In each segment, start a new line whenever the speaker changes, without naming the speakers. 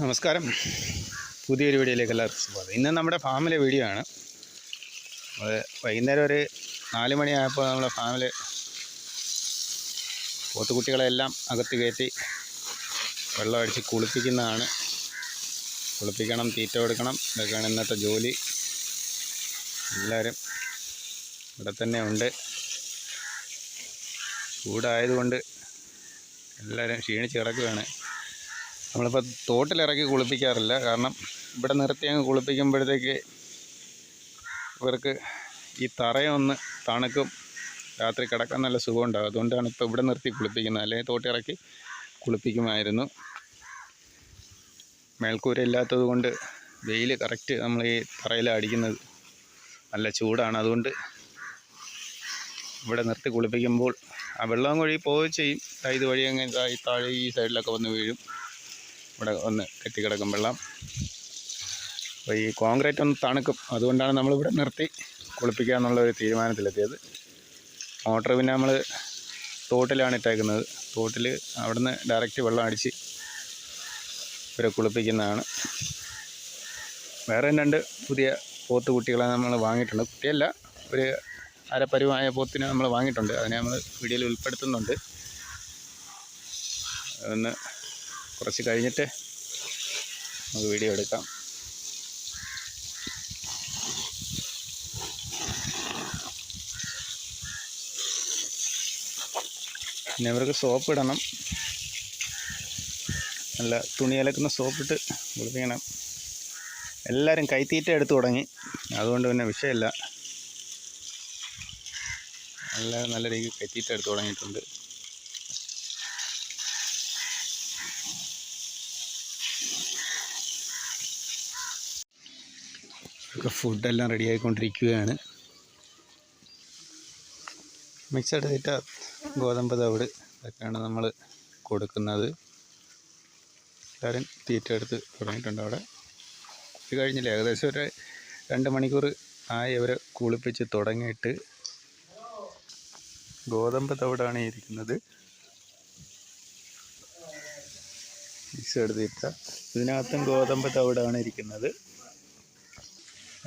നമസ്കാരം പുതിയൊരു വീഡിയോയിലേക്ക് എല്ലാവർക്കും സ്വാഗതം ഇന്ന് നമ്മുടെ ഫാമിലെ വീഡിയോ ആണ് നമ്മൾ വൈകുന്നേരം ഒരു നാല് മണിയായപ്പോൾ നമ്മുടെ ഫാമിൽ പോത്തുകുട്ടികളെല്ലാം അകത്ത് കയറ്റി അടിച്ച് കുളിപ്പിക്കുന്നതാണ് കുളിപ്പിക്കണം തീറ്റ കൊടുക്കണം ഇതൊക്കെയാണ് ഇന്നത്തെ ജോലി എല്ലാവരും ഇവിടെ തന്നെ ഉണ്ട് ചൂടായതുകൊണ്ട് എല്ലാവരും ക്ഷീണിച്ച് കിടക്കുകയാണ് നമ്മളിപ്പോൾ തോട്ടിലിറക്കി കുളിപ്പിക്കാറില്ല കാരണം ഇവിടെ നിർത്തി അങ്ങ് കുളിപ്പിക്കുമ്പോഴത്തേക്ക് ഇവർക്ക് ഈ തറയൊന്ന് തണുക്കും രാത്രി കിടക്കാൻ നല്ല സുഖം ഉണ്ടാകും അതുകൊണ്ടാണ് ഇപ്പോൾ ഇവിടെ നിർത്തി കുളിപ്പിക്കുന്നത് അല്ലെങ്കിൽ തോട്ടിറക്കി കുളിപ്പിക്കുമായിരുന്നു മേൽക്കൂര ഇല്ലാത്തത് കൊണ്ട് വെയിൽ കറക്റ്റ് നമ്മൾ ഈ തറയിൽ അടിക്കുന്നത് നല്ല ചൂടാണ് അതുകൊണ്ട് ഇവിടെ നിർത്തി കുളിപ്പിക്കുമ്പോൾ ആ വെള്ളം കൂടി പോവുകയും ചെയ്യും ഇത് വഴി അങ്ങനെ താഴെ ഈ സൈഡിലൊക്കെ വന്ന് വീഴും ഇവിടെ ഒന്ന് കെട്ടിക്കിടക്കും വെള്ളം അപ്പോൾ ഈ കോൺക്രീറ്റ് ഒന്ന് തണുക്കും അതുകൊണ്ടാണ് നമ്മളിവിടെ നിർത്തി കുളിപ്പിക്കുക എന്നുള്ള ഒരു തീരുമാനത്തിലെത്തിയത് മോട്ടർ പിന്നെ നമ്മൾ തോട്ടിലാണ് ഇട്ടേക്കുന്നത് തോട്ടിൽ അവിടുന്ന് ഡയറക്റ്റ് വെള്ളം അടിച്ച് ഇവരെ കുളിപ്പിക്കുന്നതാണ് വേറെ രണ്ട് പുതിയ പോത്ത് കുട്ടികളെ നമ്മൾ വാങ്ങിയിട്ടുണ്ട് കുട്ടിയല്ല ഒരു അരപ്പരുവായ പോത്തിനെ നമ്മൾ വാങ്ങിയിട്ടുണ്ട് അതിനെ നമ്മൾ വീഡിയോയിൽ ഉൾപ്പെടുത്തുന്നുണ്ട് ഒന്ന് കുറച്ച് കഴിഞ്ഞിട്ട് നമുക്ക് വീഡിയോ എടുക്കാം പിന്നെ ഇവർക്ക് സോപ്പ് ഇടണം നല്ല തുണി അലക്കുന്ന സോപ്പിട്ട് കുളിപ്പിക്കണം എല്ലാവരും കൈത്തീറ്റ എടുത്തു തുടങ്ങി അതുകൊണ്ട് പിന്നെ വിഷയമില്ല എല്ലാവരും നല്ല രീതിയിൽ കൈത്തീറ്റ എടുത്തു തുടങ്ങിയിട്ടുണ്ട് നമുക്ക് ഫുഡെല്ലാം റെഡി ആയിക്കൊണ്ടിരിക്കുകയാണ് മിക്സഡ് തീറ്റ ഗോതമ്പ് തവിട് ഇതൊക്കെയാണ് നമ്മൾ കൊടുക്കുന്നത് എല്ലാവരും തീറ്റ എടുത്ത് തുടങ്ങിയിട്ടുണ്ട് അവിടെ ഇത് കഴിഞ്ഞില്ല ഏകദേശം ഒരു രണ്ട് മണിക്കൂർ ആയി അവരെ കുളിപ്പിച്ച് തുടങ്ങിയിട്ട് ഗോതമ്പ് തവിടാണ് ഇരിക്കുന്നത് മിക്സ് തീറ്റ ഇതിനകത്തും ഗോതമ്പ് തവിടാണ് ഇരിക്കുന്നത്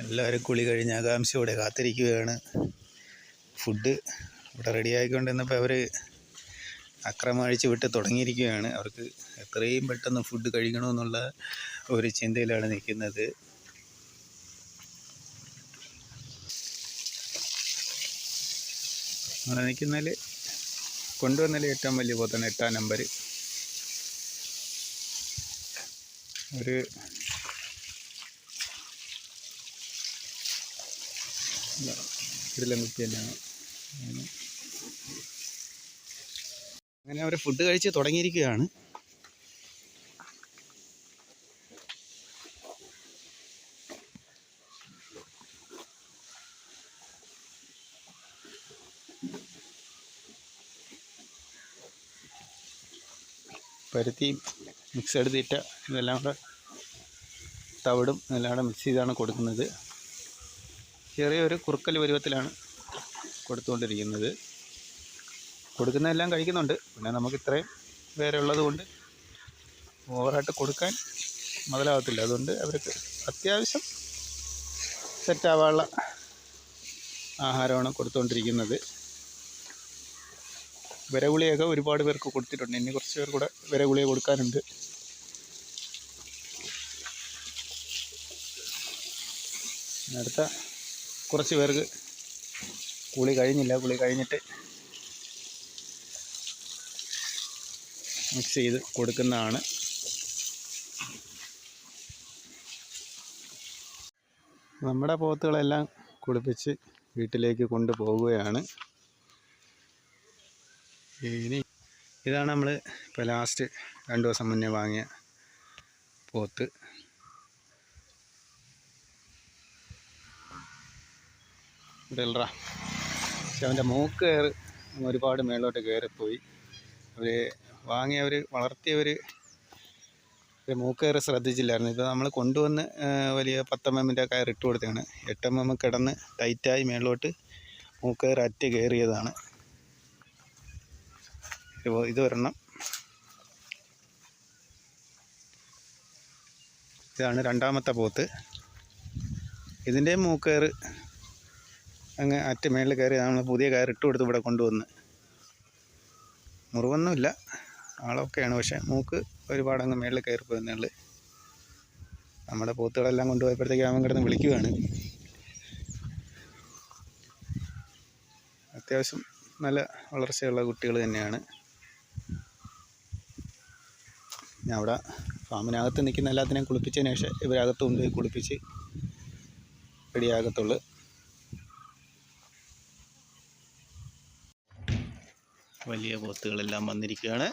എല്ലാവരും കുളി കഴിഞ്ഞ് ആകാംക്ഷയോടെ കാത്തിരിക്കുകയാണ് ഫുഡ് ഇവിടെ റെഡിയായിക്കൊണ്ടിരുന്നപ്പോൾ അവർ അക്രമം വിട്ട് തുടങ്ങിയിരിക്കുകയാണ് അവർക്ക് എത്രയും പെട്ടെന്ന് ഫുഡ് കഴിക്കണമെന്നുള്ള ഒരു ചിന്തയിലാണ് നിൽക്കുന്നത് അങ്ങനെ നിൽക്കുന്നതിൽ കൊണ്ടുവന്നതിൽ ഏറ്റവും വലിയ പോത്താണ് എട്ടാം നമ്പർ ഒരു കിടിലംകുട്ടി തന്നെയാണ് അങ്ങനെ അവരെ ഫുഡ് കഴിച്ച് തുടങ്ങിയിരിക്കുകയാണ് പരുത്തി മിക്സ് എടുത്തിട്ട് ഇതെല്ലാം കൂടെ തവിടും എല്ലാം കൂടെ മിക്സ് ചെയ്താണ് കൊടുക്കുന്നത് ചെറിയൊരു കുറുക്കൽ പരുവത്തിലാണ് കൊടുത്തുകൊണ്ടിരിക്കുന്നത് കൊടുക്കുന്നതെല്ലാം കഴിക്കുന്നുണ്ട് പിന്നെ നമുക്ക് ഇത്രയും ഉള്ളത് കൊണ്ട് ഓവറായിട്ട് കൊടുക്കാൻ മുതലാവത്തില്ല അതുകൊണ്ട് അവർക്ക് അത്യാവശ്യം സെറ്റാവാനുള്ള ആഹാരമാണ് കൊടുത്തുകൊണ്ടിരിക്കുന്നത് വിരഗുളിയൊക്കെ ഒരുപാട് പേർക്ക് കൊടുത്തിട്ടുണ്ട് ഇനി കുറച്ച് പേർ കൂടെ വിരഗുളിക കൊടുക്കാനുണ്ട് അടുത്ത കുറച്ച് പേർക്ക് കുളി കഴിഞ്ഞില്ല കുളി കഴിഞ്ഞിട്ട് മിക്സ് ചെയ്ത് കൊടുക്കുന്നതാണ് നമ്മുടെ പോത്തുകളെല്ലാം കുളിപ്പിച്ച് വീട്ടിലേക്ക് കൊണ്ടുപോവുകയാണ് ഇനി ഇതാണ് നമ്മൾ ഇപ്പോൾ ലാസ്റ്റ് രണ്ട് ദിവസം മുന്നേ വാങ്ങിയ പോത്ത് ഡെൽറ പക്ഷെ അവൻ്റെ മൂക്ക് കയറി ഒരുപാട് മേളോട്ട് കയറിപ്പോയി അവർ വാങ്ങിയവർ വളർത്തിയവർ ഒരു മൂക്കയറ് ശ്രദ്ധിച്ചില്ലായിരുന്നു ഇപ്പോൾ നമ്മൾ കൊണ്ടുവന്ന് വലിയ പത്തം എമ്മിൻ്റെ കയർ ഇട്ട് കൊടുത്തതാണ് എം എം കിടന്ന് ടൈറ്റായി മേളിലോട്ട് മൂക്കയർ അറ്റ് കയറിയതാണ് ഇത് ഒരെണ്ണം ഇതാണ് രണ്ടാമത്തെ പോത്ത് ഇതിൻ്റെയും മൂക്കേറ് അങ്ങ് അറ്റ മേളിൽ കയറി നമ്മൾ പുതിയ കയറിട്ട് കൊടുത്ത് ഇവിടെ കൊണ്ടുവന്ന് മുറിവൊന്നുമില്ല ആളൊക്കെയാണ് പക്ഷേ മൂക്ക് ഒരുപാട് അങ്ങ് മേളിൽ കയറി പോയെന്നുള്ളു നമ്മുടെ പോത്തുകളെല്ലാം കൊണ്ടുപോയപ്പോഴത്തേക്ക് അവൻ കിടന്ന് വിളിക്കുകയാണ് അത്യാവശ്യം നല്ല വളർച്ചയുള്ള കുട്ടികൾ തന്നെയാണ് ഞാൻ അവിടെ ഫാമിനകത്ത് നിൽക്കുന്ന എല്ലാത്തിനെയും കുളിപ്പിച്ചതിന് ശേഷം ഇവരകത്ത് കൊണ്ടുപോയി കുളിപ്പിച്ച് റെഡിയാകത്തുള്ളൂ വലിയ പോത്തുകളെല്ലാം വന്നിരിക്കുകയാണ്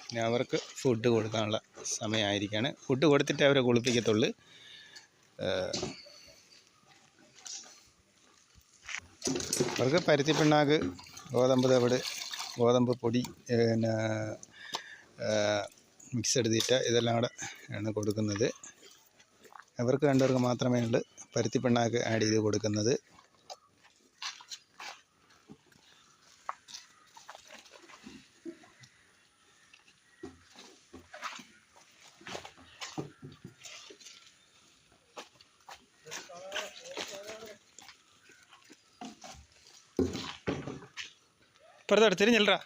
പിന്നെ അവർക്ക് ഫുഡ് കൊടുക്കാനുള്ള സമയമായിരിക്കുകയാണ് ഫുഡ് കൊടുത്തിട്ട് അവരെ കുളിപ്പിക്കത്തുള്ളൂ അവർക്ക് പരുത്തി പിണ്ണാക്ക് ഗോതമ്പ് തവിട് ഗോതമ്പ് പൊടി പിന്നെ മിക്സഡ് തീറ്റ ഇതെല്ലാം കൂടെ ആണ് കൊടുക്കുന്നത് അവർക്ക് രണ്ടുപേർക്ക് മാത്രമേ ഉള്ളൂ പരുത്തി പിണ്ണാക്ക് ആഡ് ചെയ്ത് കൊടുക്കുന്നത് ഇപ്പുറത്തോട്ട് തിരിഞ്ഞില്ലടാ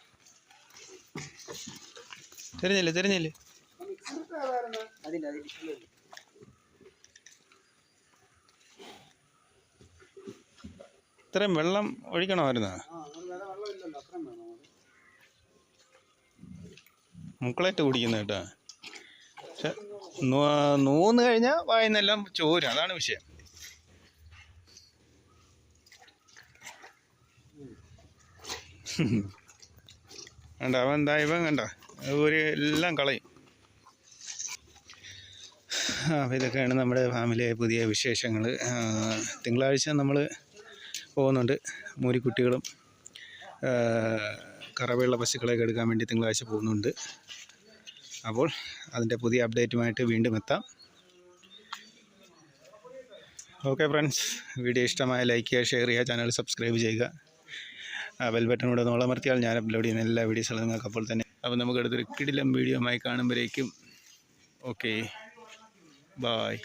തിരിഞ്ഞില്ല തിരിഞ്ഞില്ല ഇത്രയും വെള്ളം ഒഴിക്കണമായിരുന്ന മുക്കളായിട്ട് കുടിക്കുന്ന കേട്ടോ പക്ഷെ നൂന്ന് കഴിഞ്ഞാൽ വായന്നെല്ലാം ചോരും അതാണ് വിഷയം കണ്ട അവൻ എന്താ ഇവൻ കണ്ട ഒരു എല്ലാം കളയും അപ്പോൾ ഇതൊക്കെയാണ് നമ്മുടെ ഫാമിലിയെ പുതിയ വിശേഷങ്ങൾ തിങ്കളാഴ്ച നമ്മൾ പോകുന്നുണ്ട് മൂരിക്കുട്ടികളും കറവയുള്ള പശുക്കളെയൊക്കെ എടുക്കാൻ വേണ്ടി തിങ്കളാഴ്ച പോകുന്നുണ്ട് അപ്പോൾ അതിൻ്റെ പുതിയ അപ്ഡേറ്റുമായിട്ട് വീണ്ടും എത്താം ഓക്കെ ഫ്രണ്ട്സ് വീഡിയോ ഇഷ്ടമായ ലൈക്ക് ചെയ്യുക ഷെയർ ചെയ്യുക ചാനൽ സബ്സ്ക്രൈബ് ചെയ്യുക ബെൽ കൂടെ ഒന്ന് ഞാൻ അപ്ലോഡ് ചെയ്യുന്ന എല്ലാ വീഡിയോസും നിങ്ങൾക്ക് അപ്പോൾ തന്നെ അപ്പോൾ നമുക്ക് അടുത്തൊരു കിടിലം വീഡിയോ ആയി കാണുമ്പോഴേക്കും ഓക്കെ ബായ്